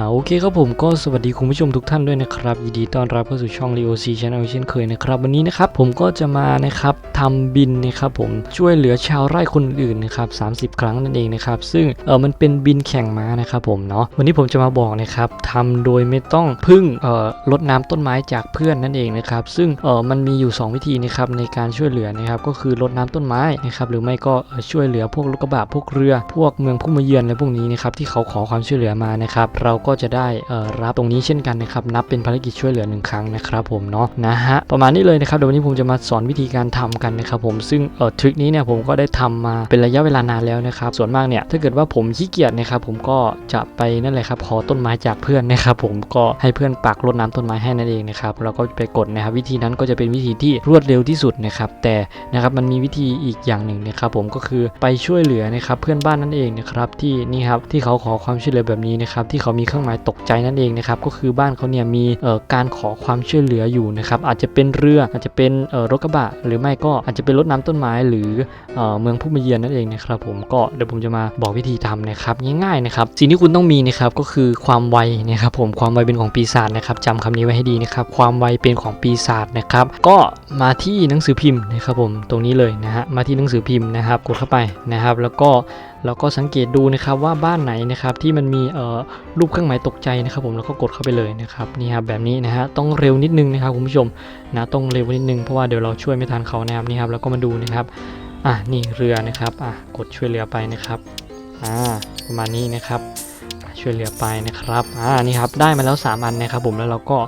อ่าโอเคครับผมก็สวัสดีคุณผู้ชมทุกท่านด้วยนะครับยินดีต้อนรับเข้าสู่ช่อง Leo C Channel เช่นเคยนะครับ วันนี้นะครับผมก็จะมานะครับ ทำบินนะครับผมช่วยเหลือชาวไร่คนอื่นนะครับ30 ครั้งนั่นเองนะครับซึ่งเออมันเป็นบินแข่งม้านะครับผมเนาะวันนี้ผมจะมาบอกนะครับทำโดยไม่ต้องพึ่งเอ่อรดน้ำต้นไม้จากเพื่อนนั่นเองนะครับซึ่งเออมันมีอยู่ 2 วิธีนะครับในการช่วยเหลือนะครับก็คือรดน้ำต้นไม้นะครับหรือไม่ก็ช่วยเหลือพวกรถกระบะพวกเรือ พวกเมืองผู้มาเยือนอะไรพวกนี้นะครับที่เขาขอความช่วยเหลือมานะครับเราก็จะได้เออรับตรงนี้เช่นกันนะครับนับเป็นภารกิจช่วยเหลือหนึ่งครั้งนะครับผมเนาะนะฮะประมาณนี้เลยนะครับเดี๋ยววันนี้ผมจะมาสอนวิธีการทำกันนะครับผมซึ่งเอ่อทริคนี้เนี่ยผมก็ได้ทำมาเป็นระยะเวลานานแล้วนะครับส่วนมากเนี่ยถ้าเกิดว่าผมขี้เกียจนะครับผมก็จะไปนั่นแหละครับขอต้นไม้จากเพื่อนนะครับผมก็ให้เพื่อนปักรดน้ำต้นไม้ให้นั่นเองนะครับเราก็ไปกดนะครับวิธีนั้นก็จะเป็นวิธีที่รวดเร็วที่สุดนะครับแต่นะครับมันมีวิธีอีกอย่างหนึ่งนะครับผมก็คือไปช่วยเหลือนะครับเพื่อนบ้านนั่นเองนะครับที่นี่ครับที่เขาขอความช่วยเหลือแบบนี้นะครับที่เขามีเครื่องหมายตกใจนั่นเองนะครับก็คือบ้านเขาเนี่ยมีเอ่อการขอความช่วยเหลืออยู่นะครับอาจจะเป็นเรืออาจจะเป็นเอ่อรถกระบะ หรือไม่ก็อาจจะเป็นรดน้ำต้นไม้หรือเมืองผู้มาเยือนนั่นเองนะครับผมก็เดี๋ยวผมจะมาบอกวิธีทำนะครับง่ายๆนะครับสิ่งที่คุณต้องมีนะครับก็คือความไวนะครับผมความไวเป็นของปีศาจนะครับจำคำนี้ไว้ให้ดีนะครับความไวเป็นของปีศาจนะครับก็มาที่หนังสือพิมพ์นะครับผมตรงนี้เลยนะฮะมาที่หนังสือพิมพ์นะครับกดเข้าไปนะครับ แล้วก็แล้วก็สังเกตดูนะครับว่าบ้านไหนนะครับที่มันมีเอ่อรูปเครื่องหมายตกใจนะครับ ผมแล้วก็กดเข้าไปเลยนะครับนี่ครับแบบนี้นะฮะต้องเร็วนิดนึงนะครับคุณผู้ชมนะต้องเร็วนิดนึงเพราะว่าเดี๋ยวเราช่วยไม่ทันเขานะครับนี่ครับแล้วก็มาดูนะครับอะนี่เรือนะครับอะกดช่วยเรือไปนะครับอ่าประมาณนี้นะครับ ช่วยเหลือไปนะครับอ่านี่ครับได้มาแล้ว 3 อันนะครับผมแล้วเราก็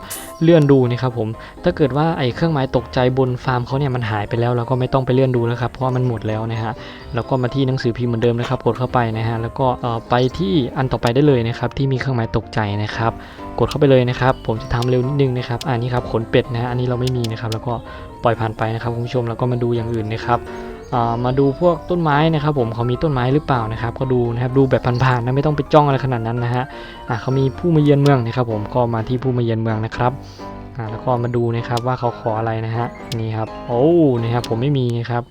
เลื่อนดูนะครับผมถ้าเกิดว่าไอ้เครื่องหมายตกใจบนฟาร์มเขาเนี่ยมันหายไปแล้วเราก็ไม่ต้องไปเลื่อนดูแล้วครับเพราะว่ามันหมดแล้วนะฮะแล้วก็มาที่หนังสือพิมพ์เหมือนเดิมนะครับกดเข้าไปนะฮะแล้วก็ไปที่อันต่อไปได้เลยนะครับที่มีเครื่องหมายตกใจนะครับกดเข้าไปเลยนะครับ ผมจะทำเร็วนิดนึงนะครับอันนี้ครับขนเป็ดนะฮะอันนี้เราไม่มีนะครับแล้วก็ปล่อยผ่านไปนะครับคุณผู้ชมแล้วก็มาดูอย่างอื่นนะครับ มาดูพวกต้นไม้นะครับ ผมเขามีต้นไม้หรือเปล่านะครับ ก็ดูนะครับดูแบบผ่านๆนะไม่ต้องไปจ้องอะไรขนาดนั้นนะฮะอ่าเขามีผู้มาเยือนเมืองนะครับ ผมก็มาที่ผู้มาเยือนเมืองนะครับอ่าแล้วก็มาดูนะครับว่าเขาขออะไรนะฮะนี่ครับโอ้นะครับผมไม่มีนะครับ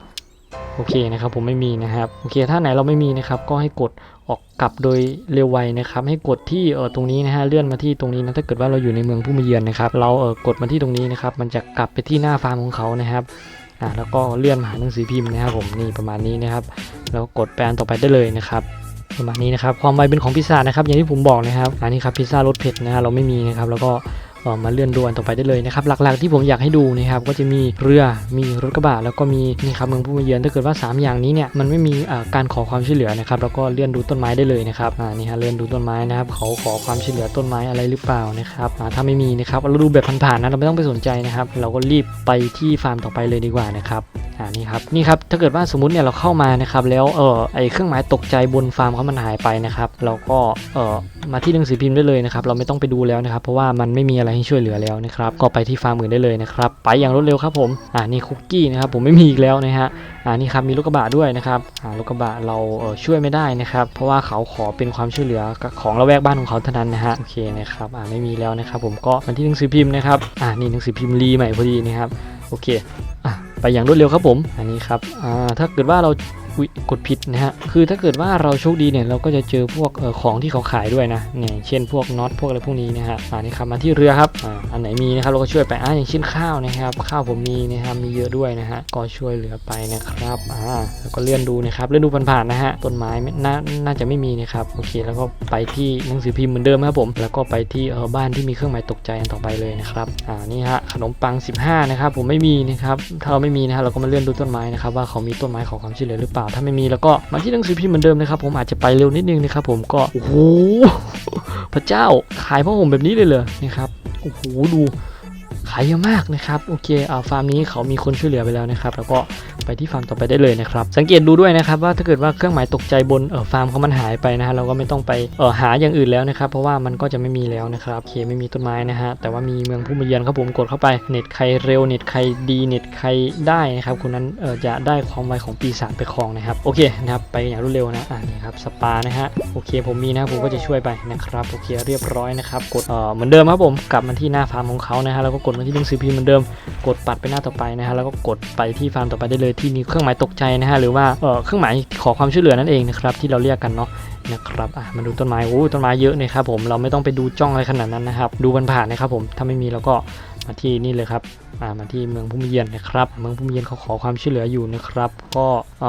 โอเคนะครับผมไม่มีนะครับโอเคถ้าไหนเราไม่มีนะครับ ก็ให้กดออกกลับโดยเร็วไวนะครับ ให้กดที่เออตรงนี้นะฮะเลื่อนมาที่ตรงนี้นะถ้าเกิดว่าเราอยู่ในเมืองผู้มาเยือนนะครับ เราเออกดมาที่ตรงนี้นะครับ มันจะกลับไปที่หน้าฟาร์มของเขานะครับ อ่าแล้วก็เลื่อนมาหาหนังสือพิมพ์นะครับผมนี่ประมาณนี้นะครับ แล้วกดแปลนต่อไปได้เลยนะครับประมาณนี้นะครับความไวเป็นของพิซซ่านะครับอย่างที่ผมบอกนะครับอันนี้ครับพิซซ่ารสเผ็ดนะฮะเราไม่มีนะครับแล้วก็ เอ่อมาเลื่อนดูอันต่อไปได้เลยนะครับ หลักๆที่ผมอยากให้ดูนะครับก็จะมีเรือมีรถกระบะแล้วก็มีนี่ครับเมืองผู้มาเยือนถ้าเกิดว่า 3 อย่างนี้เนี่ยมันไม่มีการขอความช่วยเหลือนะครับแล้วก็เลื่อนดูต้นไม้ได้เลยนะครับอ่านี่ฮะเลื่อนดูต้นไม้นะครับเขาขอความช่วยเหลือต้นไม้อะไรหรือเปล่านะครับอ่าถ้าไม่มีนะครับเราดูแบบผ่านๆนะเราไม่ต้องไปสนใจนะครับ เราก็รีบไปที่ฟาร์มต่อไปเลยดีกว่านะครับอ่านี่ครับนี่ครับถ้าเกิดว่าสมมติเนี่ยเราเข้ามานะครับแล้วเออไอเครื่องหมายตกใจบนฟาร์มเขามันหายไปนะครับเราก็เออมาที่หนังสือพิมพ์ได้เลยนะครับเราไม่ต้องไปดูแล้วนะครับเพราะว่ามันไม่มีอะไรให้ช่วยเหลือแล้วนะครับ ก็ไปที่ฟาร์มอื่นได้เลยนะครับ ไปอย่างรวดเร็วครับผมอ่านี่คุกกี้นะครับผมไม่มีอีกแล้วนะฮะอ่านี่ครับมีรถกระบะด้วยนะครับอ่ารถกระบะเราเออช่วยไม่ได้นะครับ เพราะว่าเขาขอเป็นความช่วยเหลือของระแวกบ้านของเขาเท่านั้นนะฮะโอเคนะครับอ่าไม่มีแล้วนะครับ ผมก็มาที่หนังสือพิมพ์นะครับอ่านี่หนังสือพิมพ์รีใหม่พอดีนะครับโอเคอะไปอย่างรวดเร็วครับผม อันนี้ครับ อ่า ถ้าเกิดว่าเรา กดผิดนะฮะคือถ้าเกิดว่าเราโชคดีเนี่ยเราก็จะเจอพวกออของที่เขาขายด้วยนะเนี่ยเช่นพวกน็อตพวกอะไรพวกนี้นะฮะอ่านี่ครับมาที่เรือครับอ่าอันไหนมีนะครับเราก็ช่วยไปอ่าอย่างเช่นข้าวนะครับ ข้าวผมมีนะครับมีเยอะด้วยนะฮะก็ช่วยเหลือไปนะครับอ่าแล้วก็เลื่อนดูนะครับเลื่อนดูผ่านๆนะฮะต้นไม้น่าน่าจะไม่มีนะครับโอเค แล้วก็ไปที่หนังสือพิมพ์เหมือนเดิมครับผม แล้วก็ไปที่เออบ้านที่มีเครื่องหมายตกใจอันต่อไปเลยนะครับอ่านี่ฮะขนมปัง 15 นะครับผมไม่มีนะครับถ้าเราไม่มีนะฮะเราก็มาเลื่อนดูต้นไม้นะครับว่าเขามีต้นไม้ขอความช่วยเหลือหรือเปล่าถ้าไม่มีแล้วก็มาที่หนังสือพิมพ์เหมือนเดิมนะครับผมอาจจะไปเร็วนิดนึงนะครับผมก็โอ้โหพระเจ้าขายผ้าห่มแบบนี้เลยเหรอนะครับโอ้โหดูขายเยอะมากนะครับโอเคอ่าฟาร์มนี้เขามีคนช่วยเหลือไปแล้วนะครับ แล้วก็ ไปที่ฟาร์มต่อไปได้เลยนะครับ สังเกตดูด้วยนะครับว่าถ้าเกิดว่าเครื่องหมายตกใจบนเออฟาร์มเขามันหายไปนะฮะเราก็ไม่ต้องไปเออหาอย่างอื่นแล้วนะครับเพราะว่ามันก็จะไม่มีแล้วนะครับโอเคไม่มีต้นไม้นะฮะแต่ว่ามีเมืองผู้มาเยือนครับผมกดเข้าไปเน็ตใครเร็วเน็ตใครดีเน็ตใครได้นะครับคนนั้นเออจะได้ความไวของปีศาจไปครองนะครับโอเคนะครับไปอย่างรวดเร็วนะอ่านี่ครับสปานะฮะโอเคผมมีนะผมก็จะช่วยไปนะครับโอเคเรียบร้อยนะครับกดเออเหมือนเดิมครับผมกลับมาที่หน้าฟาร์มของเขานะฮะแล้วก็กดมาที่หนังสือพิมพ์เหมือนเดิม กดปัดไปหน้าต่อไปนะฮะแล้วก็กดไปที่ฟาร์มต่อไปได้เลยที่มีเครื่องหมายตกใจนะฮะหรือว่าเออเครื่องหมายขอความช่วยเหลือนั่นเองนะครับที่เราเรียกกันเนาะนะครับอะมาดูต้นไม้โอ้ต้นไม้เยอะนะครับผมเราไม่ต้องไปดูจ้องอะไรขนาดนั้นนะครับ ดูผ่านๆนะครับผมถ้าไม่มีเราก็ มาที่นี่เลยครับอ่ามาที่เมืองผู้มีเยียนนะครับ เมืองผู้มีเยียนเขาขอความช่วยเหลืออยู่นะครับ ก็อ,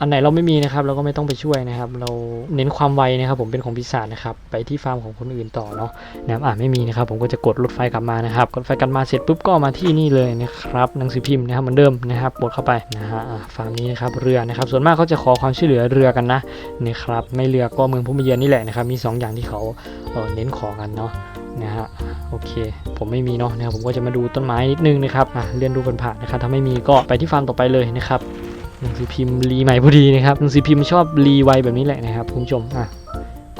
อันไหนเราไม่มีนะครับ เราก็ไม่ต้องไปช่วยนะครับ เราเน้นความไวนะครับ ผมเป็นของปีศาจนะครับ ไปที่ฟาร์มของคนอื่นต่อเนาะนะครับอ่าไม่มีนะครับ ผมก็จะกดรถไฟกลับมานะครับ กดไฟกลับมาเสร็จปุ๊บก็มาที่นี่เลยนะครับหนังสือพิมพ์นะครับเหมือนเดิมนะครับกดเข้าไปนะฮะฟาร์มนี้นะครับเรือนะครับ ส่วนมากเขาจะขอความช่วยเหลือเรือกันนะนะครับไม่เรือก็เมืองผู้มีเยียนนี่แหละนะครับมีสองอย่างที่เขาเน้นขอกันเนาะ นะฮะโอเค ผมไม่มีเนาะนะครับผมก็จะมาดูต้นไม้นิดนึงนะครับอะเลื่อนดูผ่านๆนะครับถ้าไม่มีก็ไปที่ฟาร์มต่อไปเลยนะครับหนังสือพิมพ์รีใหม่พอดีนะครับหนังสือพิมพ์ชอบรีไวแบบนี้แหละนะครับคุณผู้ชมอะ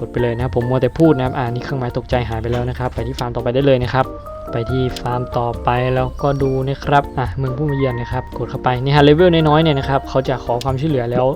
กดไปเลยนะครับผมมัวแต่พูดนะครับอ่านี่เครื่องหมายตกใจหายไปแล้วนะครับ ไปที่ฟาร์มต่อไปได้เลยนะครับ ไปที่ฟาร์มต่อไปแล้วก็ดูนะครับอะเมืองผู้มาเยือนนะครับกดเข้าไปนี่ฮะเลเวลน้อยๆเนี่ยนะครับเขาจะขอความช่วยเหลือแล้ว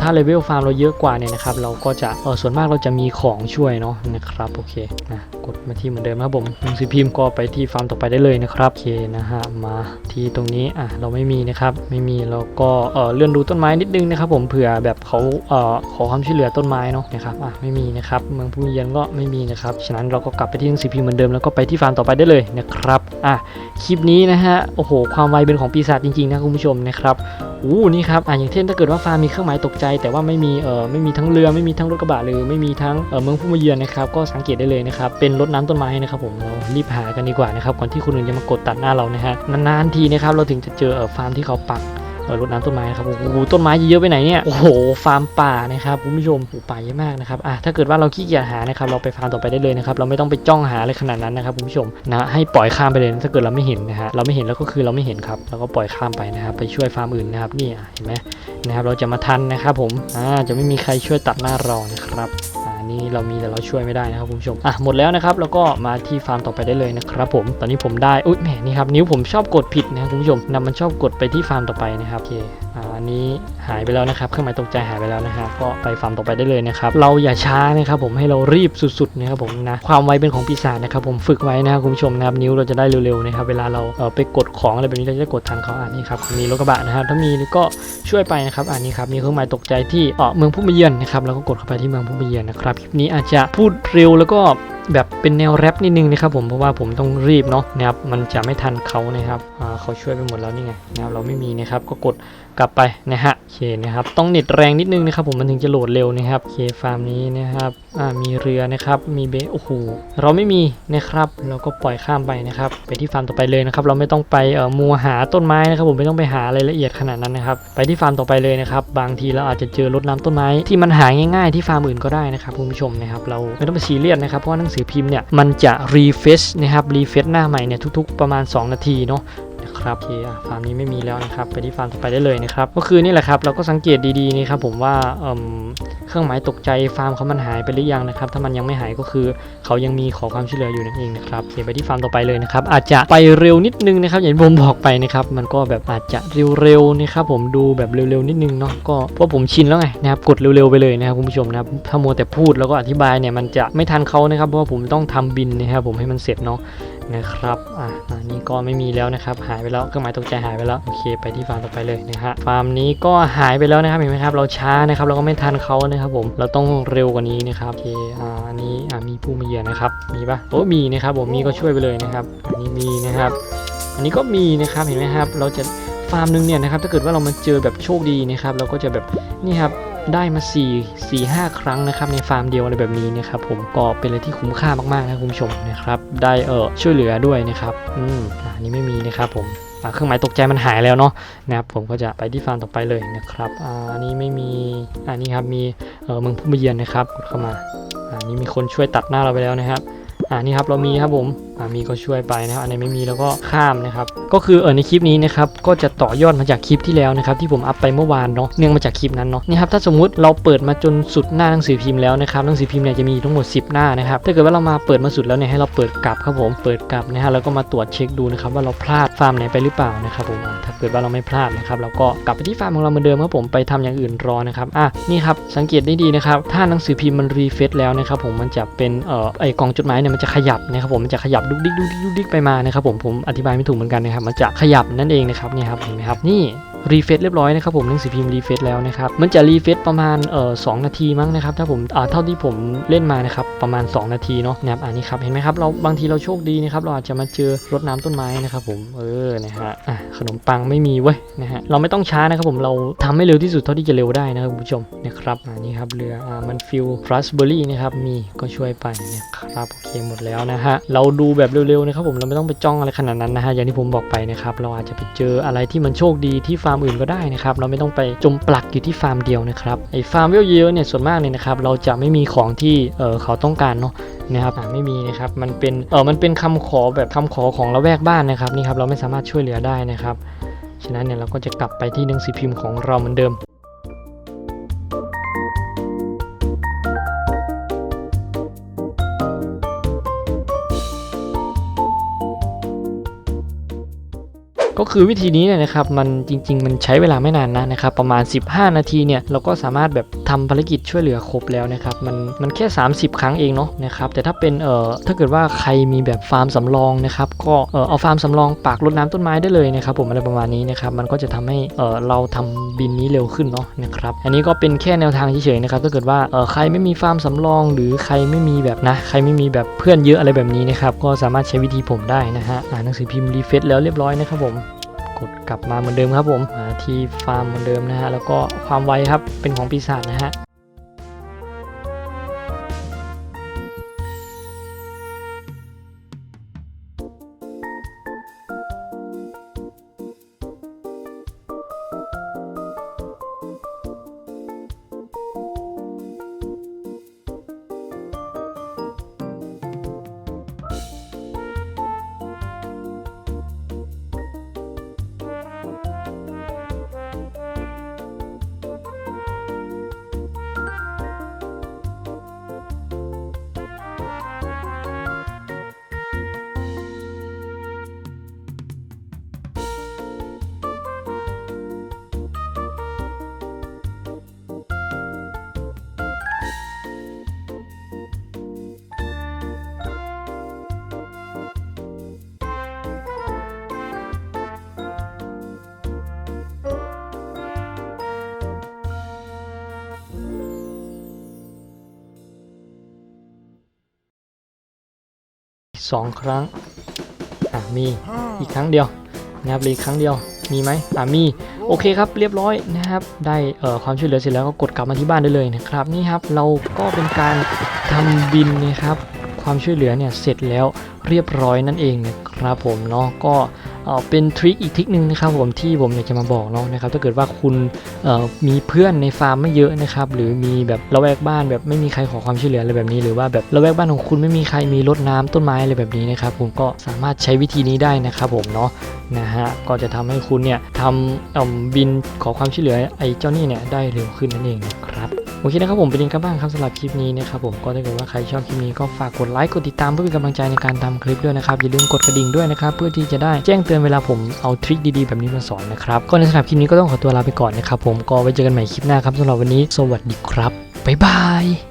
ถ้าเลเวลฟาร์มเราเยอะกว่าเนี่ยนะครับเราก็จะส่วนมากเราจะมีของช่วยเนาะนะครับโอเคนะกดมาที่เหมือนเดิมนะครับผมหนังสือพิมพ์ก็ไปที่ฟาร์มต่อไปได้เลยนะครับโอเคนะฮะมาที่ตรงนี้อะเราไม่มีนะครับไม่มีเราก็เลื่อนดูต้นไม้นิดนึงนะครับผมเผื่อแบบเขาเออขอความช่วยเหลือต้นไม้เนาะนะครับอะไม่มีนะครับเมืองผู้มาเยือนก็ไม่มีนะครับฉะนั้นเราก็กลับไปที่หนังสือพิมพ์เหมือนเดิมแล้วก็ไปที่ฟาร์มต่อไปได้เลยนะครับอะคลิปนี้นะฮะโอ้โห ความไวเป็นของปีศาจจริงๆนะคุณผู้ชมนะครับอู้นี่ครับอ่าอย่างเช่นถ้าเกิดว่าฟาร์มมีเครื่องหมายตกใจ แต่ว่าไม่มีเอ่อไม่มีทั้งเรือไม่มีทั้งรถกระบะหรือไม่มีทั้งเอ่อเมืองผู้มาเยือนนะครับก็สังเกตได้เลยนะครับเป็นรถน้ำต้นไม้นะครับผมเรารีบหากันดีกว่านะครับก่อนที่คนอื่นจะมากดตัดหน้าเรานะฮะนานๆทีนะครับเราถึงจะเจอเอ่อฟาร์มที่เขาปัก รดน้ำต้นไม้นะครับโอ้โหต้นไม้เยอะไปไหนเนี่ยโอ้โหฟาร์มป่านะครับคุณผู้ชมโอ้ป่าเยอะมากนะครับอะถ้าเกิดว่าเราขี้เกียจหานะครับเราไปฟาร์มต่อไปได้เลยนะครับเราไม่ต้องไปจ้องหาอะไรขนาดนั้นนะครับคุณผู้ชมนะให้ปล่อยข้ามไปเลยถ้าเกิดเราไม่เห็นนะฮะเราไม่เห็นแล้วก็คือเราไม่เห็นครับเราก็ปล่อยข้ามไปนะครับไปช่วยฟาร์มอื่นนะครับนี่อะเห็นไหมนะครับเราจะมาทันนะครับผมอ่าจะไม่มีใครช่วยตัดหน้าเรานะครับ นี้เรามีแต่เราช่วยไม่ได้นะครับคุณผู้ชมอะหมดแล้วนะครับแล้วก็มาที่ฟาร์มต่อไปได้เลยนะครับผมตอนนี้ผมได้อุ้ยแหมนี่ครับนิ้วผมชอบกดผิดนะครับคุณผู้ชมนะมันชอบกดไปที่ฟาร์มต่อไปนะครับโอเค อันนี้หายไปแล้วนะครับ เครื่องหมายตกใจหายไปแล้วนะฮะก็ไปฟาร์มต่อไปได้เลยนะครับ เราอย่าช้านะครับผมให้เรารีบสุดๆนะครับผมนะ ความไวเป็นของปีศาจนะครับผมฝึกไว้นะครับคุณผู้ชมนะครับนิ้วเราจะได้เร็วๆนะครับ เวลาเราเออไปกดของอะไรแบบนี้เราจะกดทันเขาอ่านี่ครับ มีรถกระบะนะครับ ถ้ามีก็ช่วยไปนะครับ อันนี้ครับ มีเครื่องหมายตกใจที่เออเมืองผู้มาเยือนนะครับ แล้วก็กดเข้าไปที่เมืองผู้มาเยือนนะครับ คลิปนี้อาจจะพูดเร็วแล้วก็แบบเป็นแนวแรปนิดนึงนะครับผมเพราะว่าผมต้องรีบเนาะนะครับมันจะไม่ทันเขานะครับเขาช่วยไปหมดแล้วนี่ไงนะครับเราไม่มีนะครับก็กด กลับไปนะฮะโอเคนะครับต้องเน็ตแรงนิดนึงนะครับผมมันถึงจะโหลดเร็วนะครับโอเคฟาร์มนี้นะครับอ่ามีเรือนะครับมีเบโอ้โหเราไม่มีนะครับ เราก็ปล่อยข้ามไปนะครับ ไปที่ฟาร์มต่อไปเลยนะครับ เราไม่ต้องไปเอ่อมัวหาต้นไม้นะครับ ผมไม่ต้องไปหาอะไรายละเอียดขนาดนั้นนะครับ ไปที่ฟาร์มต่อไปเลยนะครับ บางทีเราอาจจะเจอรถน้ำต้นไม้ที่มันหาง่าย ๆ ที่ฟาร์มอื่นก็ได้นะครับคุณผู้ชมนะครับเราไม่ต้องไปซีเรียสนะครับเพราะว่าหนังสือพิมพ์เนี่ยมันจะรีเฟซนะครับรีเฟซหน้าใหม่เนี่ยทุก ๆ ประมาณ 2 นาทีเนาะ นะครับโอเคอะฟาร์มนี้ไม่มีแล้วนะครับ ไปที่ฟาร์มต่อไปได้เลยนะครับ ก็คือนี่แหละครับเราก็สังเกตดีๆนี่ครับผมว่าเเครื่องหมายตกใจฟาร์มเขามันหายไปหรือยังนะครับ ถ้ามันยังไม่หายก็คือเขายังมีขอความช่วยเหลืออยู่นั่นเองนะครับโอเคไปที่ฟาร์มต่อไปเลยนะครับ อาจจะไปเร็วนิดนึงนะครับ อย่างที่ผมบอกไปนะครับ มันก็แบบอาจจะเร็วๆนะครับผมดูแบบเร็วๆนิดนึงเนาะก็เพราะผมชินแล้วไงนะครับกดเร็วๆไปเลยนะครับคุณผู้ชมนะครับถ้ามัวแต่พูดแล้วก็อธิบายเนี่ยมันจะไม่ทันเขานะครับเพราะว่าผมต้องทำบินนะครับผมให้มันเสร็จเนาะ นะครับอะอันนี้ก็ไม่มีแล้วนะครับ หายไปแล้วเครื่องหมายตกใจหายไปแล้วโอเค ไปที่ฟาร์มต่อไปเลยนะฮะฟาร์มนี้ก็หายไปแล้วนะครับเห็นไหมครับเราช้านะครับเราก็ไม่ทันเขานะครับผมเราต้องเร็วกว่านี้นะครับโอเคอ่าอันนี้อ่ามีผู้มาเยือนนะครับมีปะโอ้มีนะครับผมมีก็ช่วยไปเลยนะครับ อันนี้มีนะครับ อันนี้ก็มีนะครับเห็นไหมครับ เราจะฟาร์มหนึงเนี่ยนะครับถ้าเกิดว่าเรามาเจอแบบโชคดีนะครับเราก็จะแบบนี่ครับ ได้มา4 4 5 ครั้งนะครับในฟาร์มเดียวอะไรแบบนี้นะครับผมก็เป็นอะไรที่คุ้มค่ามากๆนะคุณผู้ชมนะครับได้เออช่วยเหลือด้วยนะครับอืมอันนี้ไม่มีนะครับผมเครื่องหมายตกใจมันหายแล้วเนาะนะครับผมก็จะไปที่ฟาร์มต่อไปเลยนะครับอ่าอันนี้ไม่มีอันนี้ครับมีเออเมืองผู้มาเยือนนะครับกดเข้ามาอ่านี่มีคนช่วยตัดหน้าเราไปแล้วนะครับ อ่านี่ครับเรามีครับผมอ่ามีก็ช่วยไปนะครับอันไหนไม่มีแล้วก็ข้ามนะครับ ก็คือเออในคลิปนี้นะครับก็จะต่อยอดมาจากคลิปที่แล้วนะครับที่ผมอัพไปเมื่อวานเนาะเนื่องมาจากคลิปนั้นเนาะนี่ครับถ้าสมมุติเราเปิดมาจนสุดหน้าหนังสือพิมพ์แล้วนะครับหนังสือพิมพ์เนี่ยจะมีทั้งหมด 10 หน้านะครับถ้าเกิดว่าเรามาเปิดมาสุดแล้วเนี่ยให้เราเปิดกลับครับผมเปิดกลับนะฮะแล้วก็มาตรวจเช็คดูนะครับว่าเราพลาดฟาร์มไหนไปหรือเปล่านะครับผมถ้าเกิดว่าเราไม่พลาดนะครับเราก็กลับไปที่ฟาร์มของเราเหมือนเดิมครับผมไปทำอย่างอื่นรอนะครับอะนี่ครับสังเกตได้ดีนะครับถ้าหนังสือพิมพ์มันรีเฟซแล้วนะครับผมมันจะเป็นเอ่อไอกล่องจดหมายเนี่ยมันจะขยับนะครับผมมันจะขยับดุกดิกดุกดิกดุกดิกไปมานะครับผมผมอธิบายไม่ถูกเหมือนกันนะครับมันจะขยับนั่นเองนะครับนี่ครับเห็นไหมครับนี่ รีเฟซเรียบร้อยนะครับผมหนังสือพิมพ์รีเฟซแล้วนะครับมันจะรีเฟซประมาณเอ่อสนาทีมั้งนะครับถ้าผมอ่าเท่าที่ผมเล่นมานะครับประมาณ 2 นาทีเนาะนะครับอันนี้ครับเห็นไหมครับเราบางทีเราโชคดีนะครับเราอาจจะมาเจอรดน้ำต้นไม้นะครับผมเออนะฮะอะขนมปังไม่มีเว้ยนะฮะเราไม่ต้องช้านะครับผมเราทำให้เร็วที่สุดเท่าที่จะเร็วได้นะครับคุณผู้ชมนะครับอันนี้ครับเรืออ่ามันฟิลฟรัสเบอรี่นะครับมีก็ช่วยไปนะครับโอเคหมดแล้วนะฮะเราดูแบบเร็วๆนะครับผมเราไม่ต้องไปจ้องอะไรขนาดนั้นนะฮะอย่างที่ผมบอกไปนะครับเราอาจจะไปเจออะไรที่มันโชคดีที่ฟาร์มอื่นก็ได้นะครับ เราไม่ต้องไปจมปลักอยู่ที่ฟาร์มเดียวนะครับ ไอ้ฟาร์มเยอะๆเนี่ยส่วนมากเนี่ยนะครับ เราจะไม่มีของที่เออเขาต้องการเนาะนะครับไม่มีนะครับ มันเป็นเออมันเป็นคำขอแบบคำขอของละแวกบ้านนะครับนี่ครับเราไม่สามารถช่วยเหลือได้นะครับ ฉะนั้นเนี่ยเราก็จะกลับไปที่หนังสือพิมพ์ของเราเหมือนเดิม ก็คือวิธีนี้เนี่ยนะครับมันจริง ๆ มันใช้เวลาไม่นานนะนะครับประมาณ 15 นาทีเนี่ยเราก็สามารถแบบ ทำภารกิจช่วยเหลือครบแล้วนะครับ มันมันแค่ 30 ครั้งเองเนาะนะครับ แต่ถ้าเป็นเอ่อถ้าเกิดว่าใครมีแบบฟาร์มสำรองนะครับ ก็เอ่อเอาฟาร์มสำรองปากรดน้ำต้นไม้ได้เลยนะครับ ผมอะไรประมาณนี้นะครับ มันก็จะทำให้เอ่อเราทำบินนี้เร็วขึ้นเนาะนะครับ อันนี้ก็เป็นแค่แนวทางเฉยๆนะครับ ถ้าเกิดว่าเอ่อใครไม่มีฟาร์มสำรอง หรือใครไม่มีแบบนะ ใครไม่มีแบบเพื่อนเยอะอะไรแบบนี้นะครับ ก็สามารถใช้วิธีผมได้นะฮะ อ่านหนังสือพิมพ์รีเฟซแล้วเรียบร้อยนะครับผม กดกลับมาเหมือนเดิมครับผมมาที่ฟาร์มเหมือนเดิมนะฮะแล้วก็ความไวครับเป็นของปีศาจนะฮะ สองครั้ง อะมีอีกครั้งเดียวนะครับเหลืออีกครั้งเดียวมีไหมอะมีโอเคครับเรียบร้อยนะครับได้เอ่อความช่วยเหลือเสร็จแล้วก็กดกลับมาที่บ้านได้เลยนะครับนี่ครับเราก็เป็นการทำบินนะครับความช่วยเหลือเนี่ยเสร็จแล้วเรียบร้อยนั่นเองนะครับผมเนาะก็ เป็นทริคอีกทริคหนึ่งนะครับผมที่ผมอยากจะมาบอกเนาะนะครับถ้าเกิดว่าคุณมีเพื่อนในฟาร์มไม่เยอะนะครับหรือมีแบบละแวกบ้านแบบไม่มีใครขอความช่วยเหลืออะไรแบบนี้ หรือว่าแบบละแวกบ้านของคุณไม่มีใครมีรดน้ำต้นไม้อะไรแบบนี้นะครับผมก็สามารถใช้วิธีนี้ได้นะครับผมเนาะนะฮะก็จะทำให้คุณเนี่ยทำบินขอความช่วยเหลือไอ้เจ้านี่เนี่ยได้เร็วขึ้นนั่นเองนะครับ โอเคนะครับผมเป็นยังไงกันบ้างครับสำหรับคลิปนี้นะครับผมก็ถ้าเกิดว่าใครชอบคลิปนี้ก็ฝากกดไลค์กดติดตามเพื่อเป็นกำลังใจในการทำคลิปด้วยนะครับอย่าลืมกดกระดิ่งด้วยนะครับเพื่อที่จะได้แจ้งเตือนเวลาผมเอาทริคดีๆแบบนี้มาสอนนะครับก็ในสำหรับคลิปนี้ก็ต้องขอตัวลาไปก่อนนะครับผมก็ไว้เจอกันใหม่คลิปหน้าครับสำหรับวันนี้ สวัสดีครับบ๊ายบาย